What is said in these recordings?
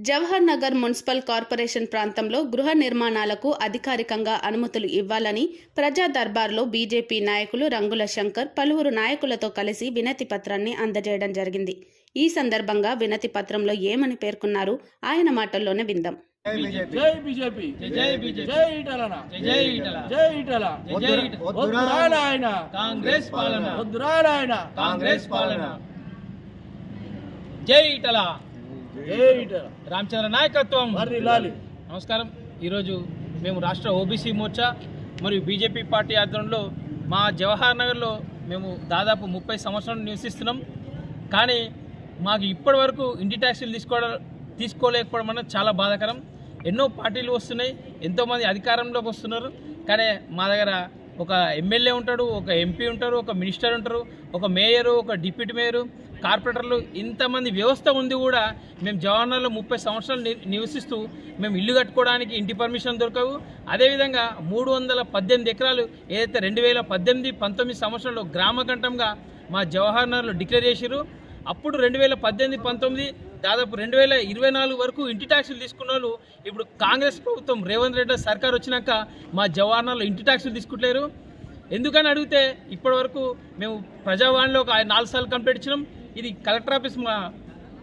Jawahar Nagar municipal corporation ప్రాంతంలో గృహ నిర్మాణాలకు అధికారికంగా అనుమతులు ఇవ్వాలని ప్రజా దర్బార్లో బీజేపీ నాయకులు రంగుల శంకర్ పలువురు నాయకులతో కలిసి వినతి పత్రాన్ని అందజేయడం జరిగింది. ఈ సందర్భంగా వినతి పత్రంలో ఏమని పేర్కొన్నారు ఆయన మాటల్లోనే విందాం. కాంగ్రెస్ పాలన. కాంగ్రెస్ పాలన. జై ఈటల రామచంద్ర నాయకత్వం. నమస్కారం. ఈరోజు మేము రాష్ట్ర ఓబీసీ మోర్చా మరియు బీజేపీ పార్టీ ఆధ్వర్యంలో మా జవహర్ నగర్లో మేము దాదాపు ముప్పై సంవత్సరాలు నివసిస్తున్నాం. కానీ మాకు ఇప్పటి వరకు ఇంటి ట్యాక్సీలు తీసుకోవడం తీసుకోలేకపోవడం అనేది చాలా బాధాకరం. ఎన్నో పార్టీలు వస్తున్నాయి. ఎంతోమంది అధికారంలోకి వస్తున్నారు. కానీ మా దగ్గర ఒక ఎమ్మెల్యే ఉంటాడు ఒక ఎంపీ ఉంటారు ఒక మినిస్టర్ ఉంటారు ఒక మేయరు ఒక డిప్యూటీ మేయరు. కార్పొరేటర్లు ఇంతమంది వ్యవస్థ ఉంది కూడా మేము జవహర్లాల్లో ముప్పై సంవత్సరాలు ని- నివసిస్తూ మేము ఇల్లు కట్టుకోవడానికి ఇంటి పర్మిషన్ దొరకవు. అదేవిధంగా మూడు వందల పద్దెనిమిది ఎకరాలు ఏదైతే రెండు వేల పద్దెనిమిది పంతొమ్మిది సంవత్సరంలో గ్రామకంఠంగా మా జవహర్లాల్లో డిక్లేర్ చేసిరు అప్పుడు రెండు వేల పద్దెనిమిది పంతొమ్మిది దాదాపు రెండు వేల ఇరవై నాలుగు వరకు ఇంటి ట్యాక్సులు తీసుకున్న వాళ్ళు ఇప్పుడు కాంగ్రెస్ ప్రభుత్వం రేవంత్ రెడ్డి సర్కార్ వచ్చినాక మా జవహర్లాల్లో ఇంటి ట్యాక్సులు తీసుకుంటలేరు. ఎందుకని అడిగితే ఇప్పటివరకు మేము ప్రజావాణిలో ఒక నాలుగు సార్లు కంప్లీట్ ఇచ్చినాం. ఇది కలెక్టర్ ఆఫీస్ మా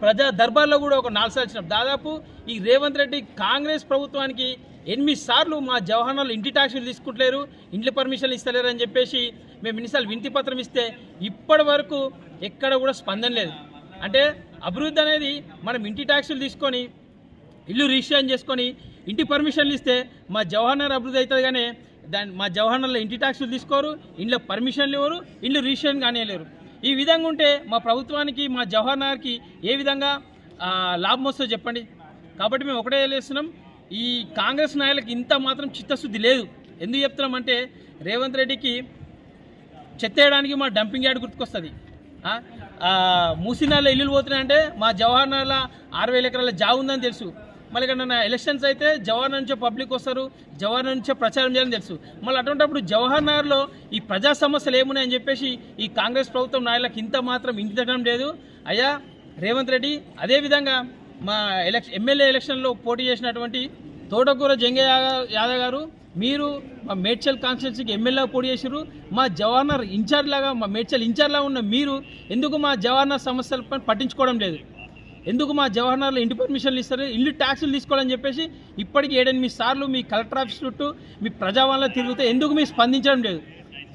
ప్రజా దర్బార్లో కూడా ఒక నాలుగు సార్లు ఇచ్చినాం. దాదాపు ఈ రేవంత్ రెడ్డి కాంగ్రెస్ ప్రభుత్వానికి ఎనిమిది సార్లు మా జవహర్లాల్ ఇంటి ట్యాక్సులు తీసుకుంటలేరు ఇండ్ల పర్మిషన్లు ఇస్తలేరు అని చెప్పేసి మేము ఇన్నిసార్లు వింతి పత్రం ఇస్తే ఇప్పటి వరకు ఎక్కడ కూడా స్పందన లేదు. అంటే అభివృద్ధి అనేది మనం ఇంటి ట్యాక్సులు తీసుకొని ఇల్లు రిజిస్ట్రేషన్ చేసుకొని ఇంటి పర్మిషన్లు ఇస్తే మా జవహర్నగర్ అభివృద్ధి అవుతుంది కానీ దాని మా జవహర్నగర్లో ఇంటి ట్యాక్సులు తీసుకోరు ఇంట్లో పర్మిషన్లు ఇవ్వరు ఇల్లు రిజిస్ట్రేషన్ లేరు ఈ విధంగా ఉంటే మా ప్రభుత్వానికి మా జవహర్నగర్కి ఏ విధంగా లాభం వస్తుందో చెప్పండి. కాబట్టి మేము ఒకటే తెలియస్తున్నాం ఈ కాంగ్రెస్ నాయకులకు ఇంత మాత్రం చిత్తశుద్ధి లేదు. ఎందుకు చెప్తున్నామంటే రేవంత్ రెడ్డికి చెత్తేయడానికి మా డంపింగ్ యార్డ్ గుర్తుకొస్తుంది. మూసినాళ్ళ ఇల్లులు పోతున్నాయంటే మా జవహర్ నగర్లో ఆరు వేల ఎకరాల జా ఉందని తెలుసు. మళ్ళీ ఇక్కడ ఎలక్షన్స్ అయితే జవహర్ నుంచే పబ్లిక్ వస్తారు జవహర్ నుంచే ప్రచారం చేయాలని తెలుసు. మళ్ళీ అటువంటిప్పుడు జవహర్ నగర్లో ఈ ప్రజా సమస్యలు ఏమున్నాయని చెప్పేసి ఈ కాంగ్రెస్ ప్రభుత్వం నాయకులకు ఇంత మాత్రం ఇంటి తగ్గడం లేదు. అయ్యా రేవంత్ రెడ్డి అదేవిధంగా మా ఎలక్షన్ ఎమ్మెల్యే ఎలక్షన్లో పోటీ చేసినటువంటి తోటకూర జంగయ్య యాదవ్ గారు మీరు మా మేడ్చల్ కాన్స్టిట్యున్సీకి ఎమ్మెల్యే పోటీ చేసారు మా జవహర్నగర్ ఇన్ఛార్జ్ లాగా మా మేడ్చల్ ఇన్ఛార్జ్ లాగా ఉన్న మీరు ఎందుకు మా జవహర్నగర్ సమస్యలపై పట్టించుకోవడం లేదు? ఎందుకు మా జవహర్లాల్ ఇంటి పర్మిషన్లు ఇస్తారు ఇల్లు ట్యాక్సులు తీసుకోవాలని చెప్పేసి ఇప్పటికి ఏడెనిమిది సార్లు మీ కలెక్టర్ ఆఫీస్ చుట్టూ మీ ప్రజావాణిలో తిరిగితే ఎందుకు మీరు స్పందించడం లేదు?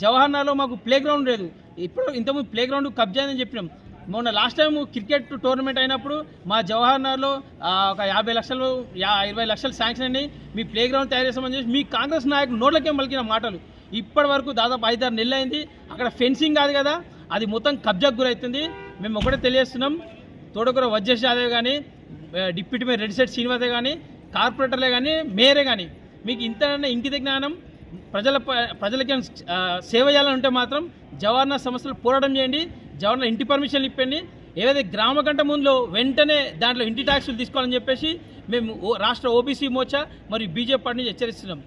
జవహర్లాల్లో మాకు ప్లే గ్రౌండ్ లేదు. ఇప్పుడు ఇంతకుముందు ప్లే గ్రౌండ్ కబ్జా అని చెప్పినాం. మొన్న లాస్ట్ టైం క్రికెట్ టోర్నమెంట్ అయినప్పుడు మా జవహర్లాల్లో ఒక యాభై లక్షలు యా ఇరవై లక్షలు శాంక్షన్ అయినాయి. మీ ప్లే గ్రౌండ్ తయారు చేస్తామని చెప్పి మీ కాంగ్రెస్ నాయకులు నోట్లకే మలికిన మాటలు. ఇప్పటి వరకు దాదాపు ఐదారు నెలలు అయింది. అక్కడ ఫెన్సింగ్ కాదు కదా అది మొత్తం కబ్జాకు గురవుతుంది మేము ఒకటే తెలియజేస్తున్నాం. తోడకూర వజ్జేష్ యాదవ్ కానీ డిప్యూటీ మేయర్ రెడ్డిశెట్టి శ్రీనివాసే కానీ కార్పొరేటర్లే కానీ మేయరే కానీ మీకు ఇంత ఇంకిత జ్ఞానం ప్రజల ప్రజలకి సేవ చేయాలని ఉంటే మాత్రం జవహర్నగర్ సమస్యలు పోరాటం చేయండి జవహర్నగర్ ఇంటి పర్మిషన్లు ఇప్పండి. ఏదైతే గ్రామ గంట ముందులో వెంటనే దాంట్లో ఇంటి ట్యాక్సులు తీసుకోవాలని చెప్పేసి మేము ఓ- రాష్ట్ర ఓబీసీ మోర్చా మరియు బీజేపీ పార్టీ నుంచి హెచ్చరిస్తున్నాం.